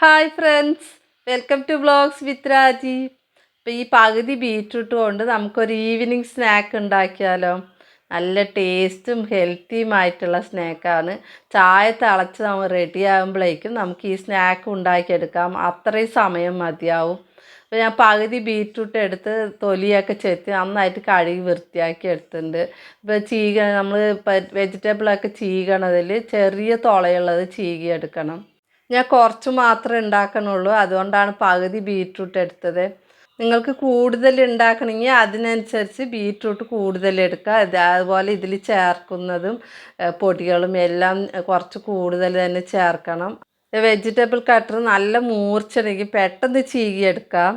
Hi friends. Welcome to vlogs with Raji. അപ്പോൾ ഈ പകുതി ബീറ്റ്റൂട്ട് കൊണ്ട് നമുക്കൊരു ഈവനിങ് സ്നാക്ക് ഉണ്ടാക്കിയാലോ. നല്ല ടേസ്റ്റും ഹെൽത്തിയുമായിട്ടുള്ള സ്നാക്കാണ്. ചായ തിളച്ച് നമ്മൾ റെഡി ആകുമ്പോഴേക്കും നമുക്ക് ഈ സ്നാക്ക് ഉണ്ടാക്കിയെടുക്കാം. അത്രയും സമയം മതിയാവും. അപ്പോൾ ഞാൻ പകുതി ബീറ്റ്റൂട്ട് എടുത്ത് തൊലിയൊക്കെ ചെത്തി നന്നായിട്ട് കഴുകി വൃത്തിയാക്കി എടുത്തിട്ടുണ്ട്. ഇപ്പോൾ ചീക നമ്മൾ വെജിറ്റബിളൊക്കെ ചീകണതിൽ ചെറിയ തുളയുള്ളത് ചീകി എടുക്കണം ഞാൻ കുറച്ച് മാത്രമേ ഉണ്ടാക്കണുള്ളൂ. അതുകൊണ്ടാണ് പകുതി ബീറ്റ്റൂട്ട് എടുത്തത്. നിങ്ങൾക്ക് കൂടുതൽ ഉണ്ടാക്കണമെങ്കിൽ അതിനനുസരിച്ച് ബീറ്റ്റൂട്ട് കൂടുതൽ എടുക്കുക. അതുപോലെ ഇതിൽ ചേർക്കുന്നതും പൊടികളും എല്ലാം കുറച്ച് കൂടുതൽ തന്നെ ചേർക്കണം. വെജിറ്റബിൾ കട്ടർ നല്ല മൂർച്ചണെങ്കിൽ പെട്ടെന്ന് ചീകിയെടുക്കാം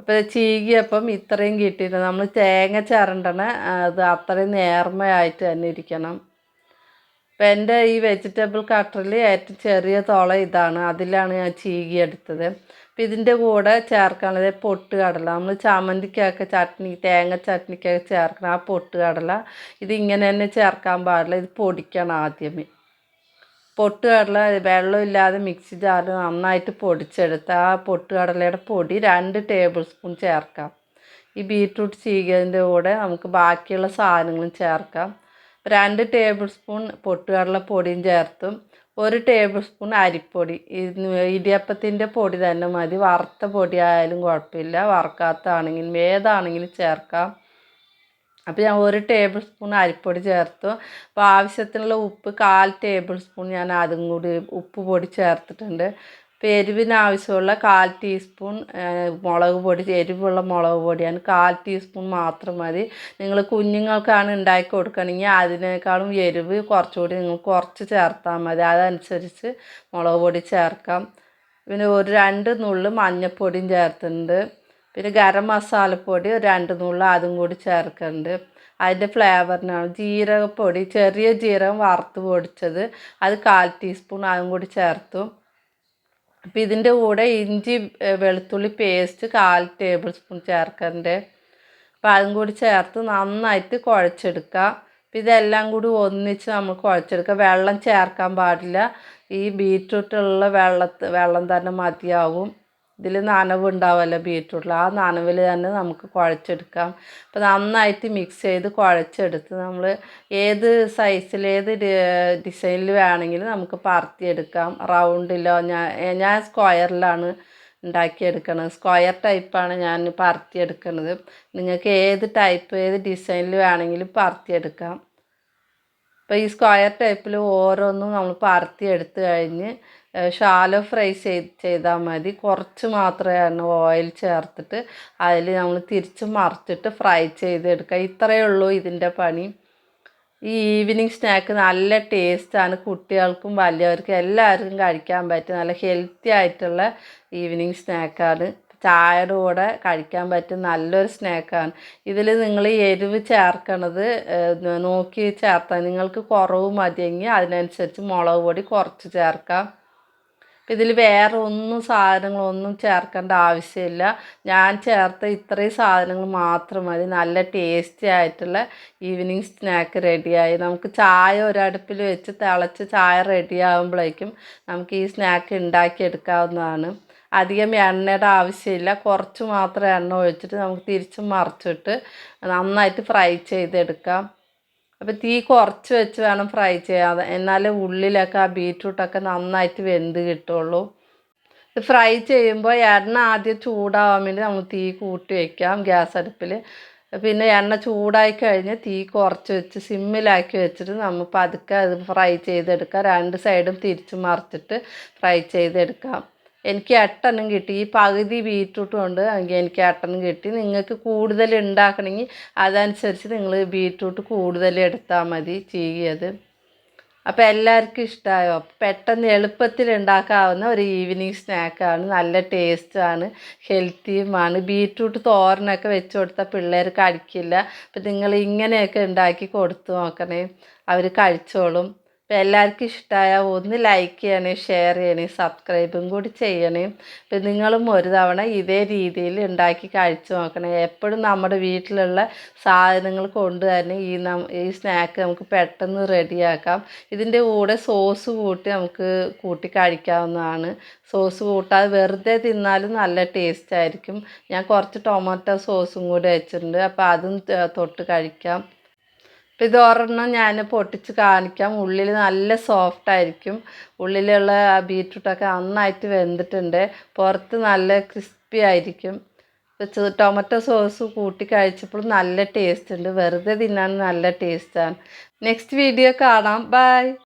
അപ്പോൾ ചീകിയപ്പം ഇത്രയും കിട്ടിയിട്ട് നമ്മൾ തേങ്ങ ചേരണ്ടണ അത് അത്രയും നേർമയായിട്ട് തന്നെ ഇരിക്കണം. അപ്പം എന്റെ ഈ വെജിറ്റബിൾ കട്ടറിൽ ഏറ്റവും ചെറിയ തുള ഇതാണ്. അതിലാണ് ഞാൻ ചീകി എടുത്തത്. അപ്പം ഇതിന്റെ കൂടെ ചേർക്കാനുള്ളത് പൊട്ട് കടല. നമ്മൾ ചമ്മന്തിക്കൊക്കെ ചട്നി തേങ്ങ ചട്നിക്കൊക്കെ ചേർക്കണം ആ പൊട്ട് കടല. ഇത് ഇങ്ങനെ തന്നെ ചേർക്കാൻ പാടില്ല. ഇത് പൊടിക്കണം ആദ്യമേ. പൊട്ട് കടല വെള്ളമില്ലാതെ മിക്സി ജാറിൽ നന്നായിട്ട് പൊടിച്ചെടുത്ത് ആ പൊട്ട് കടലയുടെ പൊടി രണ്ട് ടേബിൾ സ്പൂൺ ചേർക്കാം. ഈ ബീട്രൂട്ട് ചീകിയതിന്റെ കൂടെ നമുക്ക് ബാക്കിയുള്ള സാധനങ്ങളും ചേർക്കാം. രണ്ട് ടേബിൾ സ്പൂൺ പൊടിയും ചേർത്തും ഒരു ടേബിൾ സ്പൂൺ അരിപ്പൊടി ഇടിയപ്പത്തിന്റെ പൊടി തന്നെ മതി. വറുത്ത പൊടി ആയാലും കുഴപ്പമില്ല. വറുക്കാത്തതാണെങ്കിലും ഏതാണെങ്കിലും ചേർക്കാം. അപ്പോൾ ഞാൻ ഒരു ടേബിൾ സ്പൂൺ അരിപ്പൊടി ചേർത്തു. അപ്പോൾ ആവശ്യത്തിനുള്ള ഉപ്പ് കാൽ ടേബിൾ സ്പൂൺ ഞാൻ അതും കൂടി ഉപ്പ് പൊടി ചേർത്തിട്ടുണ്ട്. അപ്പോൾ എരിവിന് ആവശ്യമുള്ള കാൽ ടീസ്പൂൺ മുളക് പൊടി എരിവുള്ള മുളക് പൊടിയാണ്. കാൽ ടീസ്പൂൺ മാത്രം മതി. നിങ്ങൾ കുഞ്ഞുങ്ങൾക്കാണ് ഉണ്ടാക്കി കൊടുക്കണമെങ്കിൽ അതിനേക്കാളും എരിവ് കുറച്ചുകൂടി നിങ്ങൾ കുറച്ച് ചേർത്താൽ മതി. അതനുസരിച്ച് മുളക് പൊടി ചേർക്കാം. പിന്നെ ഒരു രണ്ട് നുള്ള് മഞ്ഞൾപ്പൊടിയും ചേർത്തിട്ടുണ്ട്. പിന്നെ ഗരം മസാലപ്പൊടി ഒരു രണ്ട് നുള്ള് അതും കൂടി ചേർക്കുന്നുണ്ട് അതിന്റെ ഫ്ലേവറിനാണ് ജീരകപ്പൊടി ചെറിയ ജീരകം വറുത്ത് പൊടിച്ചത്. അത് കാൽ ടീസ്പൂൺ അതും കൂടി ചേർത്തു. അപ്പോൾ ഇതിന്റെ കൂടെ ഇഞ്ചി വെളുത്തുള്ളി പേസ്റ്റ് കാൽ ടേബിൾ സ്പൂൺ ചേർക്കണ്ടേ അപ്പോൾ അതും കൂടി ചേർത്ത് നന്നായിട്ട് കുഴച്ചെടുക്കുക. അപ്പോൾ ഇതെല്ലാം കൂടി ഒന്നിച്ച് നമ്മൾ കുഴച്ചെടുക്കുക. വെള്ളം ചേർക്കാൻ പാടില്ല. ഈ ബീറ്റ്റൂട്ടുള്ള വെള്ളത്ത് വെള്ളം തന്നെ മതിയാവും. ഇതിൽ നനവ് ഉണ്ടാവുമല്ലോ ബീറ്റ്റൂട്ടിൽ ആ നനവിൽ തന്നെ നമുക്ക് കുഴച്ചെടുക്കാം. അപ്പോൾ നന്നായിട്ട് മിക്സ് ചെയ്ത് കുഴച്ചെടുത്ത് നമ്മൾ ഏത് സൈസിൽ ഏത് ഡിസൈനിൽ വേണമെങ്കിലും നമുക്ക് പറത്തിയെടുക്കാം. റൗണ്ടിലോ ഞാൻ ഞാൻ സ്ക്വയറിലാണ് ഉണ്ടാക്കിയെടുക്കണത്. സ്ക്വയർ ടൈപ്പാണ് ഞാൻ പറത്തിയെടുക്കുന്നത് നിങ്ങൾക്ക് ഏത് ടൈപ്പ് ഏത് ഡിസൈനിൽ വേണമെങ്കിലും പറത്തിയെടുക്കാം. അപ്പോൾ ഈ സ്ക്വയർ ടൈപ്പിൽ ഓരോന്നും നമ്മൾ പറത്തിയെടുത്ത് കഴിഞ്ഞ് ഷാലോ ഫ്രൈ ചെയ്ത് ചെയ്താൽ മതി. കുറച്ച് മാത്രമേ ഓയിൽ ചേർത്തിട്ട് അതിൽ നമ്മൾ തിരിച്ച് മറിച്ചിട്ട് ഫ്രൈ ചെയ്തെടുക്കുക. ഇത്രയേ ഉള്ളൂ ഇതിന്റെ പണി. ഈ ഈവനിങ് സ്നാക്ക് നല്ല ടേസ്റ്റാണ്. കുട്ടികൾക്കും വലിയവർക്കും എല്ലാവർക്കും കഴിക്കാൻ പറ്റും നല്ല ഹെൽത്തി ആയിട്ടുള്ള ഈവനിങ് സ്നാക്കാണ്. ചായയുടെ കൂടെ കഴിക്കാൻ പറ്റും നല്ലൊരു സ്നാക്കാണ്. ഇതിൽ നിങ്ങൾ എരിവ് ചേർക്കണത് നോക്കി ചേർത്താൽ നിങ്ങൾക്ക് കുറവ് മതിയെങ്കിൽ അതിനനുസരിച്ച് മുളക് പൊടി കുറച്ച് ചേർക്കാം. ഇതിൽ വേറെ ഒന്നും സാധനങ്ങളൊന്നും ചേർക്കേണ്ട ആവശ്യമില്ല. ഞാൻ ചേർത്ത ഇത്രയും സാധനങ്ങൾ മാത്രം മതി. നല്ല ടേസ്റ്റി ആയിട്ടുള്ള ഈവനിങ് സ്നാക്ക് റെഡിയായി നമുക്ക് ചായ ഒരടുപ്പിൽ വെച്ച് തിളച്ച് ചായ റെഡി ആകുമ്പോഴേക്കും നമുക്ക് ഈ സ്നാക്ക് ഉണ്ടാക്കിയെടുക്കാവുന്നതാണ്. അധികം എണ്ണയുടെ ആവശ്യമില്ല. കുറച്ച് മാത്രം എണ്ണ ഒഴിച്ചിട്ട് നമുക്ക് തിരിച്ചും മറിച്ചിട്ട് നന്നായിട്ട് ഫ്രൈ ചെയ്തെടുക്കാം. അപ്പോൾ തീ കുറച്ച് വെച്ച് വേണം ഫ്രൈ ചെയ്യാൻ എന്നാലേ ഉള്ളിലൊക്കെ ആ ബീറ്റ്റൂട്ടൊക്കെ നന്നായിട്ട് വെന്ത് കിട്ടുള്ളൂ. ഇത് ഫ്രൈ ചെയ്യുമ്പോൾ എണ്ണ ആദ്യം ചൂടാവാൻ വേണ്ടി നമ്മൾ തീ കൂട്ടി വയ്ക്കാം ഗ്യാസ് അടുപ്പിൽ പിന്നെ എണ്ണ ചൂടായി കഴിഞ്ഞ് തീ കുറച്ച് വെച്ച് സിമ്മിലാക്കി വെച്ചിട്ട് നമ്മൾ പതുക്കെ അത് ഫ്രൈ ചെയ്തെടുക്കാം. രണ്ട് സൈഡും തിരിച്ച് മറിച്ചിട്ട് ഫ്രൈ ചെയ്തെടുക്കാം. എനിക്ക് എട്ടെണ്ണം കിട്ടി. ഈ പകുതി ബീറ്റ്റൂട്ട് കൊണ്ട് എനിക്ക് എട്ടെണ്ണം കിട്ടി. നിങ്ങൾക്ക് കൂടുതൽ ഉണ്ടാക്കണമെങ്കിൽ അതനുസരിച്ച് നിങ്ങൾ ബീറ്റ്റൂട്ട് കൂടുതൽ എടുത്താൽ മതി ചീകിയത് അപ്പോൾ എല്ലാവർക്കും ഇഷ്ടമായോ പെട്ടെന്ന് എളുപ്പത്തിൽ ഉണ്ടാക്കാവുന്ന ഒരു ഈവനിങ് സ്നാക്കാണ് നല്ല ടേസ്റ്റാണ് ഹെൽത്തിയുമാണ് ബീറ്റ്റൂട്ട് തോരനൊക്കെ വെച്ച് കൊടുത്താൽ പിള്ളേർ കഴിക്കില്ല അപ്പോൾ നിങ്ങൾ ഇങ്ങനെയൊക്കെ ഉണ്ടാക്കി കൊടുത്തു നോക്കണേ. അവർ കഴിച്ചോളും. അപ്പോൾ എല്ലാവർക്കും ഇഷ്ടമായ ഒന്ന് ലൈക്ക് ചെയ്യണേ ഷെയർ ചെയ്യണേ സബ്സ്ക്രൈബും കൂടി ചെയ്യണേ. അപ്പം നിങ്ങളും ഒരു തവണ ഇതേ രീതിയിൽ ഉണ്ടാക്കി കഴിച്ചു നോക്കണേ. എപ്പോഴും നമ്മുടെ വീട്ടിലുള്ള സാധനങ്ങൾ കൊണ്ട് തന്നെ ഈ നം ഈ സ്നാക്ക് നമുക്ക് പെട്ടെന്ന് റെഡിയാക്കാം ഇതിന്റെ കൂടെ സോസ് കൂട്ടി നമുക്ക് കൂട്ടി കഴിക്കാവുന്നതാണ്. സോസ് കൂട്ടാതെ വെറുതെ തിന്നാലും നല്ല ടേസ്റ്റ് ആയിരിക്കും. ഞാൻ കുറച്ച് ടൊമാറ്റോ സോസും കൂടി വെച്ചിട്ടുണ്ട്. അപ്പോൾ അതും തൊട്ട് കഴിക്കാം. അപ്പോൾ ഇത് ഒരെണ്ണം ഞാൻ പൊട്ടിച്ച് കാണിക്കാം. ഉള്ളിൽ നല്ല സോഫ്റ്റ് ആയിരിക്കും. ഉള്ളിലുള്ള ബീറ്റ്റൂട്ടൊക്കെ നന്നായിട്ട് വെന്തിട്ടുണ്ട്. പുറത്ത് നല്ല ക്രിസ്പി ആയിരിക്കും. ടൊമാറ്റോ സോസ് കൂട്ടി കഴിച്ചപ്പോൾ നല്ല ടേസ്റ്റ് ഉണ്ട്. വെറുതെ തിന്നാൻ നല്ല ടേസ്റ്റാണ് നെക്സ്റ്റ് വീഡിയോ കാണാം. ബൈ